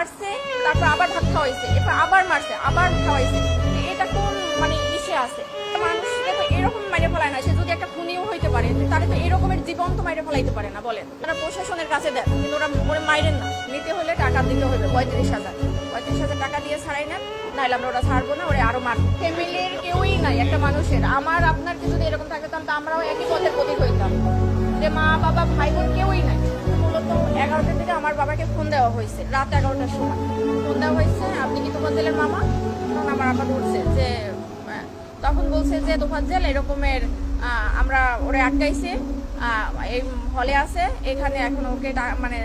মারছে, তারপর আবার ভাত খাওয়াইছে, এরপর আবার মারছে, আবার খাওয়াইছে। এটা কোন মানে ইসে আছে? মানুষকে তো এরকম মাইরে ফেলায় না, সে যদি একটা খুনিও হইতে পারে, তাহলে তো এরকমের জীবন তো মাইরে ফেলাইতে পারে না, বলেন। তারা প্রশাসনের কাছে দেন, কিন্তু ওরা ওরা মাইরেন না। নিতে হলে টাকা দিতে হবে, পঁয়ত্রিশ হাজার। পঁয়ত্রিশ হাজার টাকা দিয়ে ছাড়াই নেন নাহলে আমরা ওরা ছাড়বো না, ওরা আরও মারবো ফ্যামিলির কেউই নাই, একটা মানুষের। আমার, আপনার যদি এরকম থাকতাম তো আমরাও একই পথের প্রতীক হইতাম। যে মা, বাবা, ভাই বোন কেউই নাই। বাবাকে ফোন দেওয়া হয়েছে, রাত এগারোটার সময়। ফোন দেওয়া হয়েছে, আপনি কি তোফাজ্জেলের মামা? তখন আমার আপা ধরছে যে তখন বলছে যে তোফাজ্জেল এরকমের আমরা ওরে আটকাইছি এই হলে আছে, এখানে এখন ওকে মানে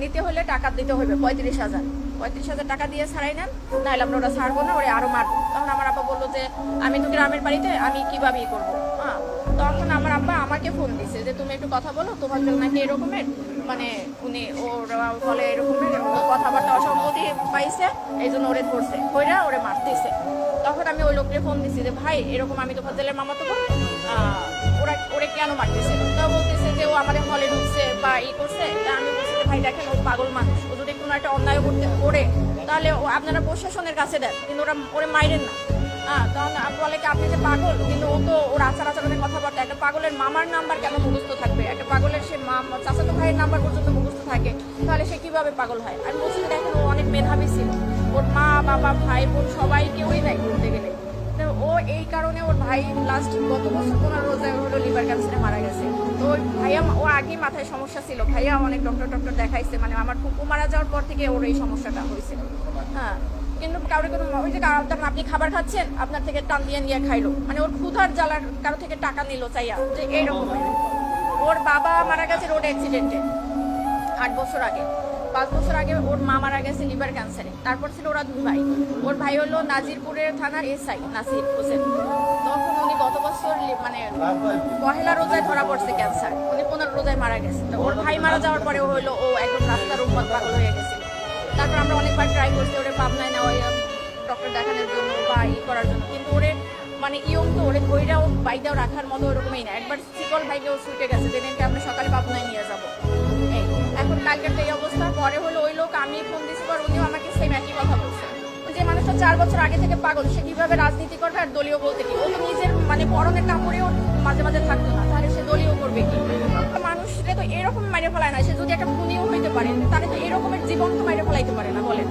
নিতে হলে টাকা দিতে হবে পঁয়ত্রিশ হাজার। পঁয়ত্রিশ হাজার টাকা দিয়ে ছাড়াই নেন নাহলে আমরা ওরা ছাড়বো না, ওরে আরও মারবো। তখন আমার আপা বলল যে, আমি তো গ্রামের বাড়িতে, আমি কীভাবে ই করব? হ্যাঁ। তখন আমাকে ফোন দিছে যে, তুমি একটু কথা বলো, তোমার জন্য নাকি এরকমের? মানে উনি ওর বলে এরকমের কথাবার্তা অসম্মতি পাইছে এই জন্য ওরে ধরছে, কইরা ওরে মারতেছে। তখন আমি ওই লোককে ফোন দিছি যে, ভাই, এরকম আমি তো ফজলের মামা তো ওরা, ওরে কেন মারতেছে? তো বলতেছে যে, ও আমাদের হলে ঢুকছে বা ই করছে। তা আমি বলছি যে, ভাই, দেখেন, ও পাগল মানুষ, ও যদি কোনো একটা অন্যায় করতে করে, তাহলে ও আপনারা প্রশাসনের কাছে দেন, কিন্তু ওরা, ওরে মাইরেন না। হ্যাঁ তখন বলে কি, আপনি যে পাগল, কিন্তু ও তো ওর আচার আচরণের কথাবার্তা পাগলের মামার নাম্বার কেন মুখস্থ থাকবে? একটা পাগলের সে মা চাচাতো ভাইয়ের নাম্বার পর্যন্ত মুখস্থ থাকে, তাহলে সে কীভাবে পাগল হয়? বলছি যে দেখেন ও অনেক মেধাবী ছিল। ওর মা, বাবা, ভাই, বোন সবাই কেউই নাই বলতে গেলে। তো ও এই কারণে ওর ভাই লাস্ট গত বছর পনেরো রোজায় হলো লিভার ক্যান্সারে মারা গেছে। তো ওই ভাইয়া ও আগেই মাথায় সমস্যা ছিল। ভাইয়া অনেক ডক্টর ডক্টর দেখাইছে। মানে আমার ফুপু মারা যাওয়ার পর থেকে ওর এই সমস্যাটা হয়েছিল হ্যাঁ। কিন্তু কারোর কোনো ওই যে কারো- আপনি খাবার খাচ্ছেন, আপনার থেকে টান দিয়ে নিয়ে খাইলো। মানে ওর ক্ষুধার জ্বালার কারও থেকে টাকা নিল চাইয়া, যে এইরকম ওর বাবা মারা গেছে রোড অ্যাক্সিডেন্টে আট বছর আগে। পাঁচ বছর আগে ওর মা মারা গেছে লিভার ক্যান্সারে তারপর ছিল ওরা দুই ভাই। ওর ভাই হলো নাজিরপুরের থানার এসআই, নাসির হোসেন। তখন উনি গত বছর মানে পহেলা রোজায় ধরা পড়ছে ক্যান্সার উনি পনেরো রোজায় মারা গেছে। তো ওর ভাই মারা যাওয়ার পরে ও হলো ও একদম রাস্তার উপর পাগল হয়ে গেছিল তারপর আমরা অনেকবার ট্রাই করছি ওরে পাবনায় নেওয়া ডক্টর দেখানোর জন্য বা ই করার জন্য। কিন্তু ওরে মানে ইয়ং তো ওরে ধৈরাও বাইকটাও রাখার মতো ওরকমই না। একবার শিকল ভাইকেও ছুটে গেছে, যেদিনকে আমরা সকালে পাবনায় নিয়ে যাব। এখন কালকের এই অবস্থা। পরে হলো ওই লোক, আমি ফোন দিছি, পর উনিও আমাকে সেম একই কথা বলছে। যে মানুষটা চার বছর আগে থেকে পাগল, সে কীভাবে রাজনীতি করবে আর দলীয় বলতে কি? ও তো নিজের মানে পরনের কাপড়েও মাঝে মাঝে থাকতো না, তাহলে সে দলীয় করবে কি? এরকম মাইরে ফেলায় না, সে যদি একটা খুনিও হইতে পারে, তাহলে তো এরকমের জীবন তো মাইরে ফেলাইতে পারে না, বলেন।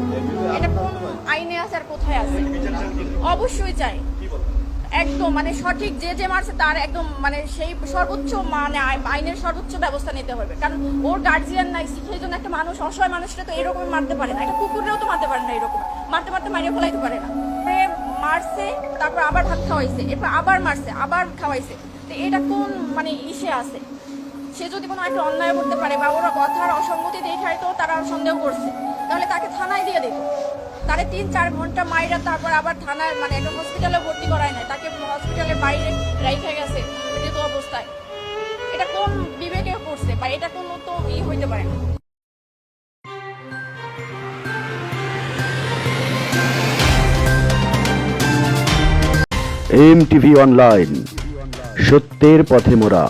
এটা কোন আইনে আছে আর কোথায় আছে? অবশ্যই চাই। একদম মানে সঠিক যে যে মারছে তার একদম মানে সেই সর্বোচ্চ মানে আই- আইনের সর্বোচ্চ ব্যবস্থা নিতে হবে। কারণ ওর গার্জিয়ান নাই, সেই জন্য একটা মানুষ, অসহায় মানুষরা তো এরকম মারতে পারে না। একটা কুকুরেও তো মারতে পারে না এরকম। মারতে মারতে মারিয়ে ফেলাইতে পারে না। মারছে, তারপর আবার ভাত খাওয়াইছে, এরপর আবার মারছে, আবার খাওয়াইছে। তো এটা কোন মানে ইসে আছে? সে যদি কোনো একটা অন্যায় করতে পারে বা ওরা কথার অসঙ্গতি দেখায়, তো তারা সন্দেহ করছে। তাহলে তাকে থানায় দিয়ে দিত তারে তিন, চার ঘণ্টা মাইরা তারপর আবার থানায় মানে একটা হসপিটালে ভর্তি করায় নাই। তাকে হসপিটালের বাইরে রেখে গেছে মৃত অবস্থায়। এটা কোন বিবেকে করছে? বা এটা কোনো তো ই হইতে পারে না। এম টিভি অনলাইন, সত্যের পথে মোরা।